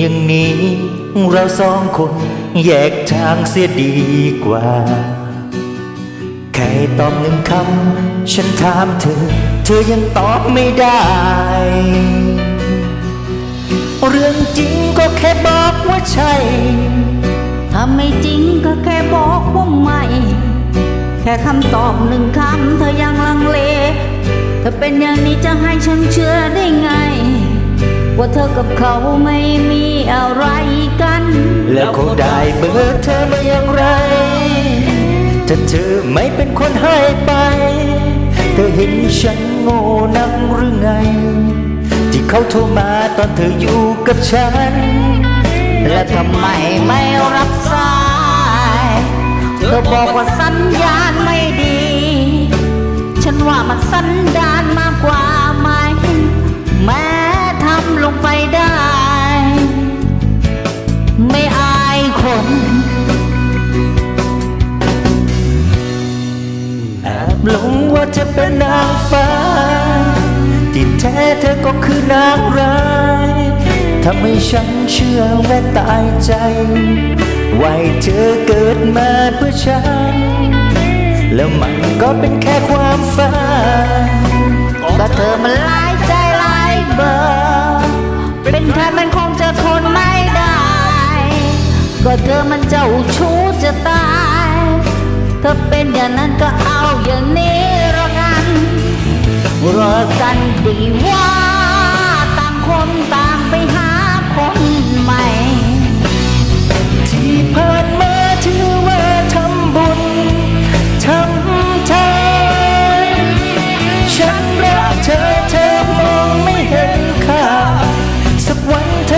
ยังหนีเราสองคนแยกทางเสียดีกว่า แค่ตอบหนึ่งคำ ฉันถามเธอ เธอยังตอบไม่ได้ เรื่องจริงก็แค่บอกว่าใช่ ถ้าไม่จริงก็แค่บอกว่าไม่ แค่คำตอบหนึ่งคำ เธอยังลังเลถ้าเป็นอย่างนี้จะให้ฉันเชื่อได้ไง ว่าเธอกับเขาไม่มีอะไรกัน แล้วเขาได้เบอร์เธอมาอย่างไรถ้าเธอไม่เป็นคนให้ไป เธอเห็นฉันโง่นักหรือไง ที่เขาโทรมาตอนเธออยู่กับฉัน และทำไมไม่รับสาย เธอบอกว่าสัญญาณไม่ดี ฉันว่ามันสันดานมากกว่า งไปได้ ไม่อายคนแอบหลงว่าเธอเป็นนางฟ้าที่แท้เธอก็คือนางร้ายทำให้ฉันเชื่อและตายใจไว้เธอเกิดมาเพื่อฉัน แล้วมันก็เป็นแค่ความฝันก็เธอมันลา เป็นใครมันคงจะทนไม่ได้ ก็เธอมันเจ้าชู้จะตาย เธอเป็นอย่างนั้นก็เอาอย่างนี้รอกันรอกันดีว่า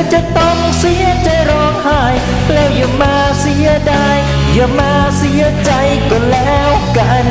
อจะต้องเสียใจร้องไห้แล้วอย่ามาเสียดายอย่ามาเสียใจก็แล้วกัน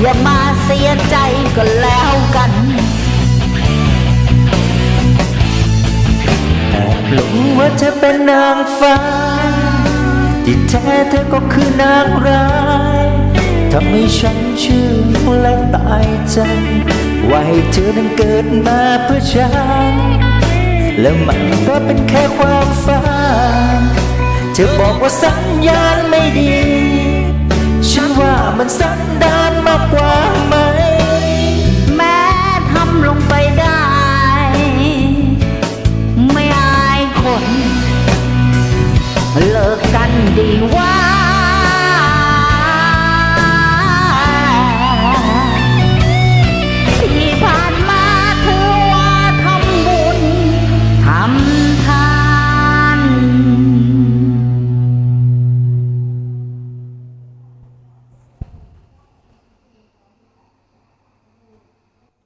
อย่ามาเสียใจก็แล้วกันแอบหลงว่าเธอเป็นนางฟ้า ที่แท้เธอก็คือนางร้ายทำให้ฉันเชื่อและตายใจ ว่าให้เธอนั้นเกิดมาเพื่อฉัน แล้วมันก็เป็นแค่ความฝันเธอบอกว่าสัญญาณไม่ดี ฉันว่ามันสันดานากกว่าไหม แม้ทำลงไปได้ ไม่อายคน เลิกกันดีว่า